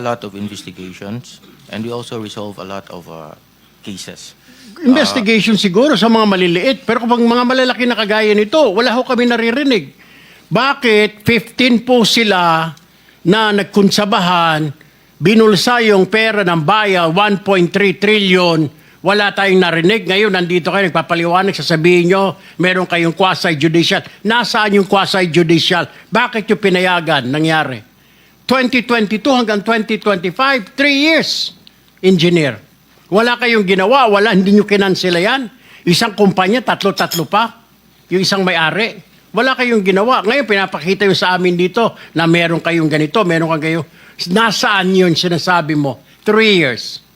a lot of investigations and we also resolve a lot of uh, cases. Investigation siguro sa mga maliliit. Pero kung mga malalaki na kagaya nito, wala ho kami naririnig. Bakit 15 po sila na nagkunsabahan, binulsa yung pera ng baya, 1.3 trillion, wala tayong narinig. Ngayon, nandito kayo, nagpapaliwanag, sasabihin nyo, meron kayong quasi-judicial. Nasaan yung quasi-judicial? Bakit yung pinayagan nangyari? 2022 hanggang 2025, three years, engineer. Wala kayong ginawa, wala, hindi nyo kinansela yan. Isang kumpanya, tatlo-tatlo pa. Yung isang may-ari. Wala kayong ginawa. Ngayon, pinapakita yung sa amin dito na meron kayong ganito, meron kang kayo. Nasaan yun sinasabi mo? Three years.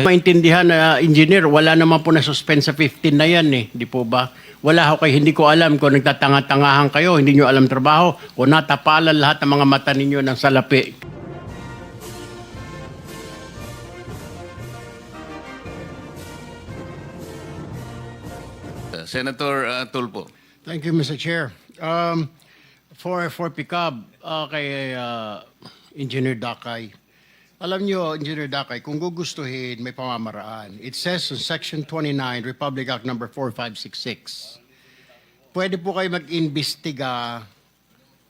Maintindihan na engineer, wala naman po na-suspend sa 15 na yan eh. Di po ba? Wala ho kayo, hindi ko alam kung nagtatanga-tangahan kayo, hindi nyo alam trabaho, o natapalan lahat ng mga mata ninyo ng salapi. Uh, Senator uh, Tulpo. Thank you, Mr. Chair. Um, for, for pickup, uh, kay uh, Engineer Dakay, alam nyo, Engineer Dakay, kung gugustuhin, may pamamaraan. It says in Section 29, Republic Act Number 4566, pwede po kayo mag-imbestiga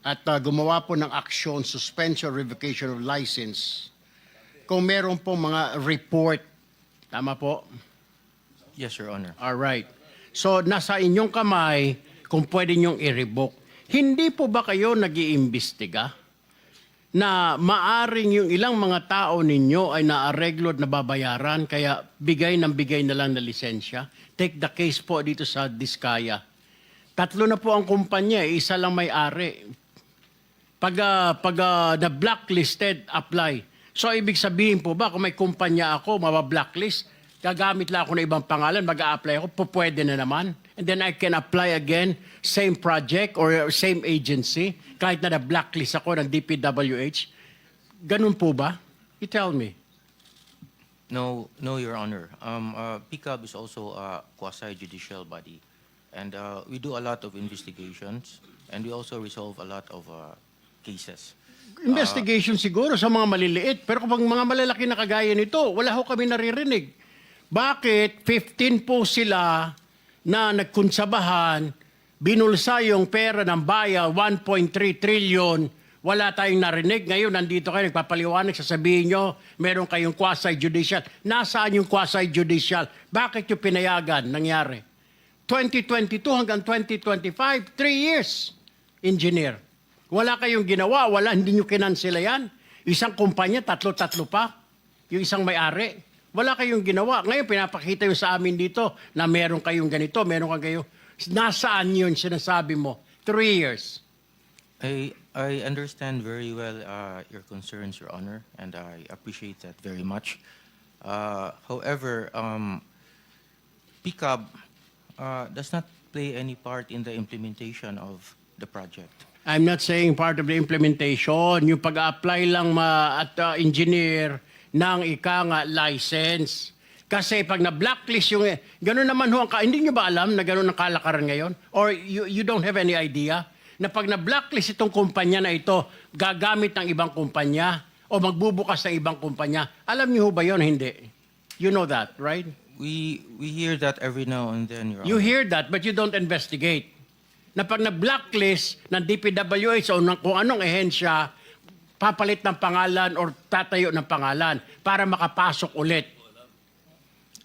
at uh, gumawa po ng action, suspension, revocation of license kung meron po mga report. Tama po? Yes, Your Honor. All right. So, nasa inyong kamay kung pwede nyong i-revoke. Hindi po ba kayo nag-iimbestiga na maaring yung ilang mga tao ninyo ay naareglo at nababayaran kaya bigay ng bigay na lang na lisensya? Take the case po dito sa Diskaya. Tatlo na po ang kumpanya, eh, isa lang may-ari. Pag, ah, pag ah, na-blacklisted, apply. So, ibig sabihin po ba, kung may kumpanya ako, mabablacklist, gagamit lang ako ng ibang pangalan, mag-a-apply ako, po pwede na naman. And then I can apply again, same project or same agency, kahit na na-blacklist ako ng DPWH. Ganun po ba? You tell me. No, no, Your Honor. Um, uh, PCAB is also a quasi-judicial body, and uh, we do a lot of investigations, and we also resolve a lot of uh, cases. Investigation siguro sa mga maliliit. Pero kung mga malalaki na kagaya nito, wala ho kami naririnig. Bakit 15 po sila na nagkunsabahan, binulsa yung pera ng baya, 1.3 trillion, wala tayong narinig. Ngayon, nandito kayo, nagpapaliwanag, sasabihin nyo, meron kayong quasi-judicial. Nasaan yung quasi-judicial? Bakit yung pinayagan nangyari? 2022 hanggang 2025, three years, engineer. Wala kayong ginawa, wala, hindi nyo kinansela yan. Isang kumpanya, tatlo-tatlo pa. Yung isang may-ari. Wala kayong ginawa. Ngayon, pinapakita yung sa amin dito na meron kayong ganito, meron kang kayo. Nasaan yun sinasabi mo? Three years. I, I understand very well uh, your concerns, Your Honor, and I appreciate that very much. Uh, however, um, PCAB uh, does not play any part in the implementation of the project. I'm not saying part of the implementation, yung pag-apply lang ma at uh, engineer ng ika nga license. Kasi pag na-blacklist yung, gano'n naman ho, ang ka- hindi nyo ba alam na gano'n ang kalakaran ngayon? Or you, you don't have any idea na pag na-blacklist itong kumpanya na ito, gagamit ng ibang kumpanya o magbubukas ng ibang kumpanya. Alam niyo ho ba yon Hindi. You know that, right? We, we hear that every now and then, Your You Honor. hear that, but you don't investigate. Na pag na-blacklist ng DPWH o ng kung anong ehensya, papalit ng pangalan or tatayo ng pangalan para makapasok ulit.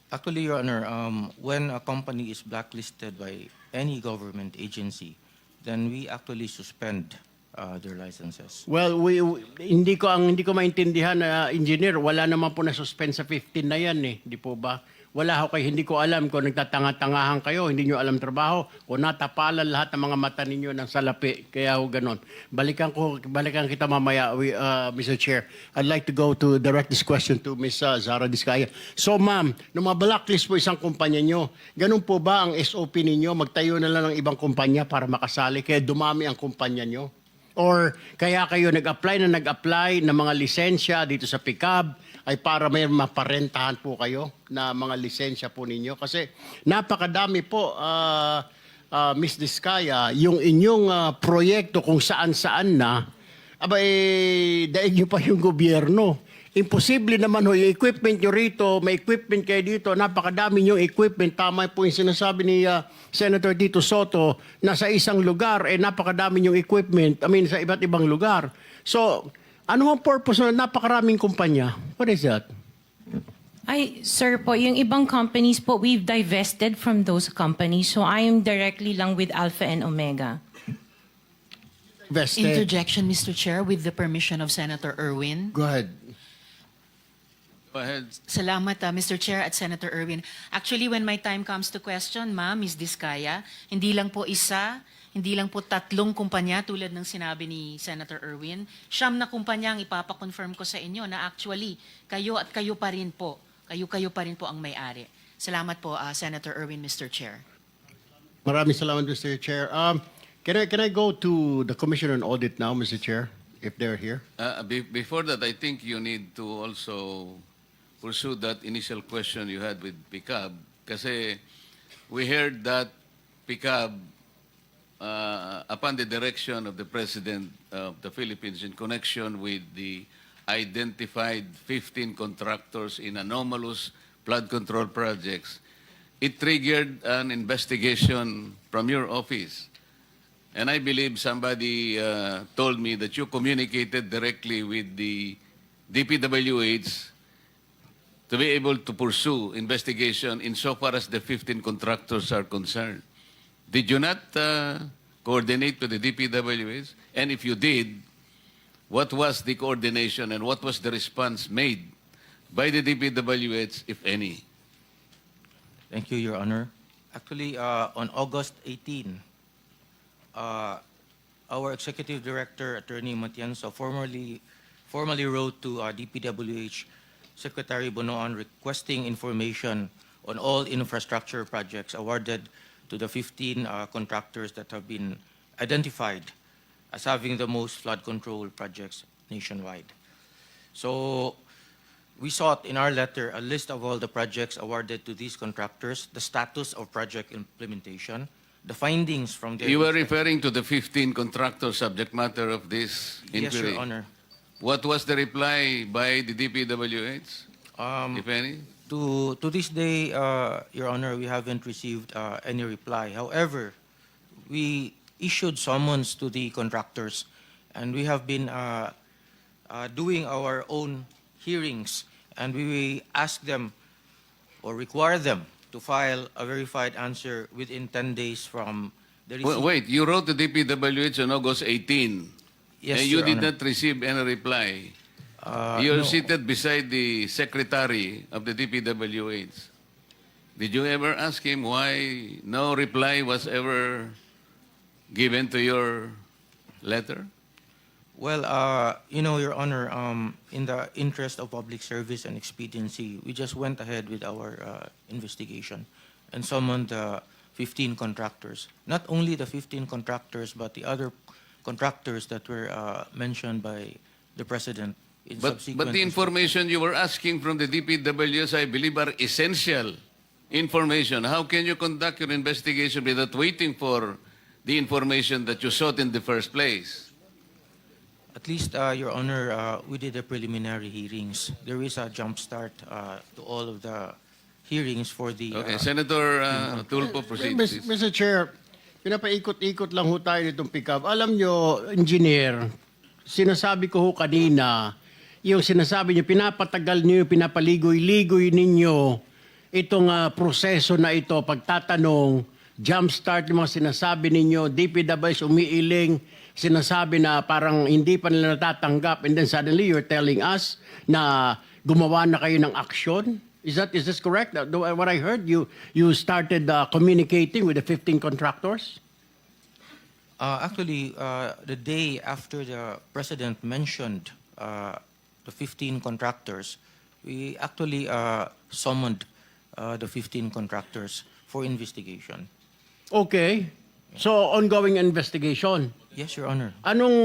Actually, Your Honor, um, when a company is blacklisted by any government agency, then we actually suspend uh, their licenses. Well, we, we- hindi ko ang hindi ko maintindihan na engineer, wala naman po na suspend sa 15 na yan eh, di po ba? Wala ho kayo, hindi ko alam kung nagtatanga-tangahan kayo, hindi nyo alam trabaho, o natapalan lahat ng mga mata ninyo ng salapi. Kaya ho ganon. Balikan ko, balikan kita mamaya, we, uh, Mr. Chair. I'd like to go to direct this question to Ms. uh, Zara Diskaya. So ma'am, nung blacklist po isang kumpanya nyo, ganun po ba ang SOP ninyo? Magtayo na lang ng ibang kumpanya para makasali, kaya dumami ang kumpanya nyo? Or kaya kayo nag-apply na nag-apply ng mga lisensya dito sa PICAB ay para may maparentahan po kayo na mga lisensya po ninyo? Kasi napakadami po, ah ah, Miss Diskaya, yung inyong ah, proyekto kung saan-saan na, aba eh, daig nyo pa yung gobyerno. Imposible naman ho, yung equipment nyo rito, may equipment kayo dito, napakadami yung equipment. Tama po yung sinasabi ni ah, Senator Dito Soto na sa isang lugar, eh napakadami yung equipment, I mean sa iba't ibang lugar. So, ano ang purpose na napakaraming kumpanya? What is that? Ay, sir po, yung ibang companies po, we've divested from those companies. So I am directly lang with Alpha and Omega. Vested. Interjection, Mr. Chair, with the permission of Senator Irwin. Go ahead. Go ahead. Salamat, uh, Mr. Chair at Senator Irwin. Actually, when my time comes to question, ma'am, Ms. Diskaya, hindi lang po isa, hindi lang po tatlong kumpanya tulad ng sinabi ni Senator Irwin. Siyam na kumpanya ang ipapakonfirm ko sa inyo na actually, kayo at kayo pa rin po, kayo-kayo pa rin po ang may-ari. Salamat po, uh, Senator Irwin, Mr. Chair. Maraming salamat, Mr. Chair. Um, can, I, can I go to the Commission on Audit now, Mr. Chair, if they're here? Uh, be- before that, I think you need to also pursue that initial question you had with PICAB. Kasi we heard that PICAB, uh, upon the direction of the President of the Philippines in connection with the identified 15 contractors in anomalous flood control projects, it triggered an investigation from your office. And I believe somebody uh, told me that you communicated directly with the DPWH to be able to pursue investigation insofar as the 15 contractors are concerned. Did you not uh, coordinate with the DPWH? And if you did, what was the coordination and what was the response made by the DPWH, if any? Thank you, Your Honor. Actually, uh, on August 18, uh, our Executive Director, Attorney Matienzo, formally, formally wrote to uh, DPWH Secretary Bonoan requesting information on all infrastructure projects awarded to the 15 uh, contractors that have been identified as having the most flood control projects nationwide. So we sought in our letter a list of all the projects awarded to these contractors, the status of project implementation, the findings from their... You were referring to the 15 contractor subject matter of this Yes, inquiry. Your Honor. What was the reply by the DPWH, Um, if any? To, to this day, uh, Your Honor, we haven't received uh, any reply. However, we issued summons to the contractors, and we have been uh, uh, doing our own hearings, and we ask them or require them to file a verified answer within 10 days from the Wait, receipt. wait, you wrote to DPWH on August 18, Yes, and you Your did Honor. not receive any reply. Uh, You're no. seated beside the secretary of the DPWH. Did you ever ask him why no reply was ever given to your letter? Well, uh, you know, Your Honor, um, in the interest of public service and expediency, we just went ahead with our uh, investigation and summoned the 15 contractors. Not only the 15 contractors, but the other contractors that were uh, mentioned by the President in But, subsequent... but the information you were asking from the DPWS, I believe, are essential information. How can you conduct your investigation without waiting for the information that you sought in the first place? At least, uh, Your Honor, uh, we did the preliminary hearings. There is a jump start uh, to all of the hearings for the... Okay, uh, Senator uh, Tulfo, proceed, please. Mr. Chair, pinapaikot-ikot lang ho tayo nitong pick-up. Alam nyo, engineer, sinasabi ko ho kanina, yung sinasabi nyo, pinapatagal nyo, pinapaligoy-ligoy ninyo itong ah, proseso na ito, pagtatanong, jumpstart yung mga sinasabi ninyo, DPWS umiiling, sinasabi na parang hindi pa nila natatanggap and then suddenly you're telling us na gumawa na kayo ng aksyon? Is that is this correct? Uh, What I heard, you you started uh, communicating with the 15 contractors? Uh, actually, uh, the day after the president mentioned uh, the 15 contractors, we actually uh, summoned uh, the 15 contractors for investigation. Okay. So ongoing investigation. Yes, Your Honor. Anong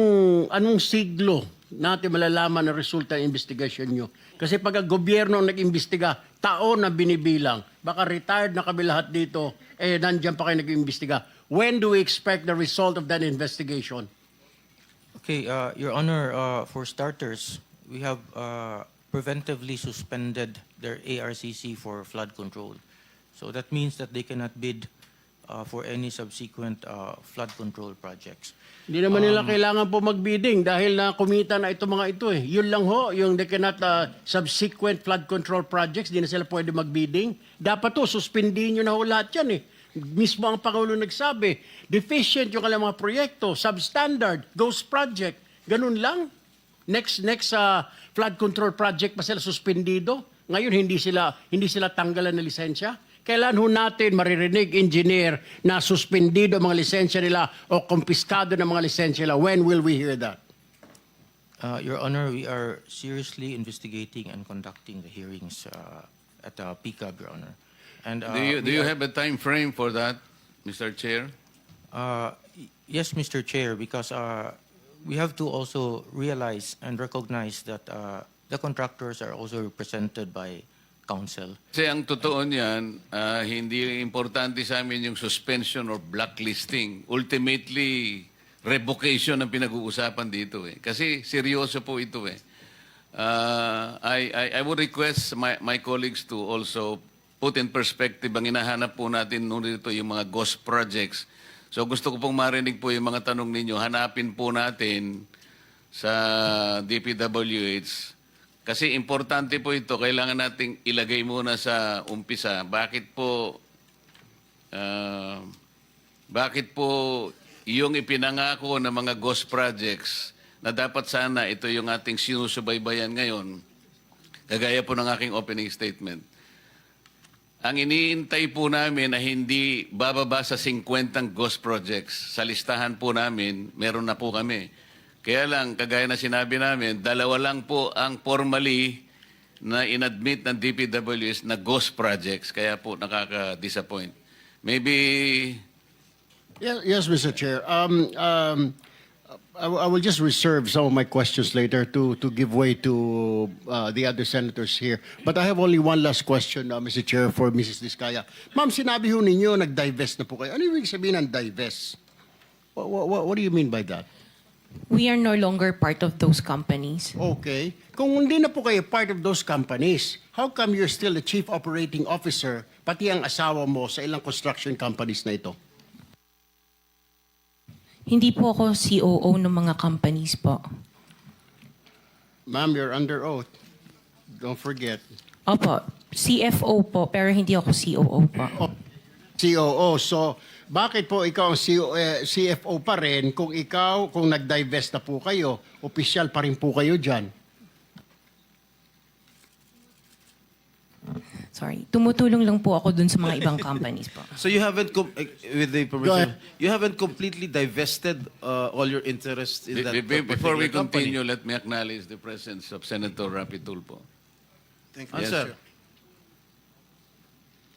anong siglo natin malalaman ang resulta ng investigation nyo? Kasi pag ang gobyerno ang nag-imbestiga, taon na binibilang. Baka retired na kami lahat dito, eh nandiyan pa kayo nag-imbestiga. When do we expect the result of that investigation? Okay, uh, Your Honor, uh, for starters, we have uh, preventively suspended their ARCC for flood control. So that means that they cannot bid uh, for any subsequent uh, flood control projects. Hindi naman nila kailangan po magbidding dahil na kumita na ito mga ito eh. Yun lang ho, yung they cannot uh, subsequent flood control projects, di na sila pwede magbidding. Dapat to, suspindihin nyo na ho lahat yan eh. Mismo ang Pangulo nagsabi, deficient yung kanilang mga proyekto, substandard, ghost project. Ganun lang. Next next uh, flood control project pa sila suspendido. Ngayon hindi sila hindi sila tanggalan ng lisensya. Kailan ho natin maririnig engineer na suspendido ang mga lisensya nila o kumpiskado ng mga lisensya nila? When will we hear that? Uh, Your Honor, we are seriously investigating and conducting the hearings uh, at uh, PCAB, Your Honor. And, uh, Do you, do you are- have a time frame for that, Mr. Chair? Uh, Yes, Mr. Chair, because uh, we have to also realize and recognize that uh, the contractors are also represented by counsel. Kasi ang totoo niyan, ah, hindi importante sa amin yung suspension or blacklisting. Ultimately, revocation ang pinag-uusapan dito eh. Kasi seryoso po ito eh. Ah, I, I, I would request my, my colleagues to also put in perspective ang hinahanap po natin nung dito yung mga ghost projects. So gusto ko pong marinig po yung mga tanong ninyo. Hanapin po natin sa DPWH kasi importante po ito, kailangan nating ilagay muna sa umpisa. Bakit po ah, bakit po yung ipinangako ng mga ghost projects na dapat sana ito yung ating sinusubaybayan ngayon, kagaya po ng aking opening statement. Ang iniintay po namin na hindi bababa sa 50 ghost projects. Sa listahan po namin, meron na po kami. Kaya lang, kagaya na sinabi namin, dalawa lang po ang formally na inadmit ng DPWS na ghost projects. Kaya po nakaka-disappoint. Maybe Yes, Mr. Chair. Um, um, I, I will just reserve some of my questions later to, to give way to uh, the other senators here. But I have only one last question, uh, Mr. Chair, for Mrs. Diskaya. Ma'am, sinabi ho ninyo, nag-divest na po kayo. Ano ibig sabihin ng divest? What, what, what do you mean by that? We are no longer part of those companies. Okay. Kung hindi na po kayo part of those companies, how come you're still the chief operating officer, pati ang asawa mo sa ilang construction companies na ito? Hindi po ako COO ng mga companies po. Ma'am, you're under oath. Don't forget. Opo, CFO po, pero hindi ako COO po. COO. So, bakit po ikaw ang CO, eh, CFO pa rin kung ikaw, kung nag-divest na po kayo, opisyal pa rin po kayo dyan? Sorry. Tumutulong lang po ako dun sa mga ibang companies po. So you haven't, com- eh, with the permission, you haven't completely divested uh, all your interest in be- that be- be- particular before we company. continue, let me acknowledge the presence of Senator Rapi Tulfo. Answer.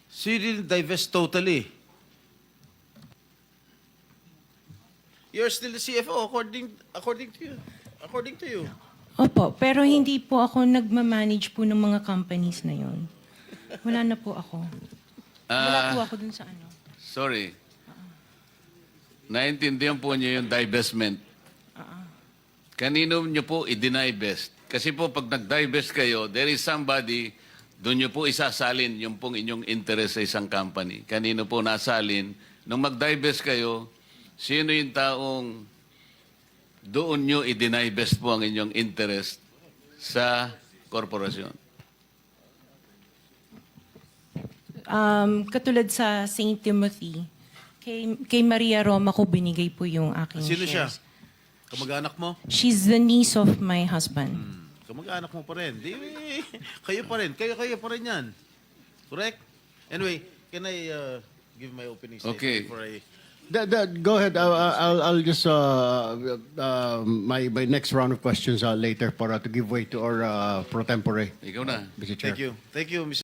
So you didn't divest totally. You're still the CFO according according to you. According to you. Opo, pero hindi po ako nagmamanage po ng mga companies na yon. Wala na po ako. Wala Ah. po ako dun sa ano. Sorry. Naintindihan po niyo yung divestment. Kanino niyo po i-divest? Kasi po pag nag-divest kayo, there is somebody, doon niyo po isasalin yung pong inyong interest sa isang company. Kanino po nasalin? Nung mag-divest kayo, sino yung taong doon niyo i-divest po ang inyong interest sa korporasyon? Um, katulad sa St. Timothy, kay, kay Maria Roma ko binigay po yung aking Sino siya? shares. Kamag-anak mo? She's the niece of my husband. Kamag-anak mo pa rin. Di, kayo pa rin. Kayo, kayo pa rin yan. Correct? Anyway, can I uh, give my opening statement Okay. before I... The, the, go ahead. I'll, I'll, I'll just, uh, uh, my, my next round of questions uh, later para to give way to our uh, pro tempore. Ikaw na. Mr. Chair. Thank you. Thank you, Mr.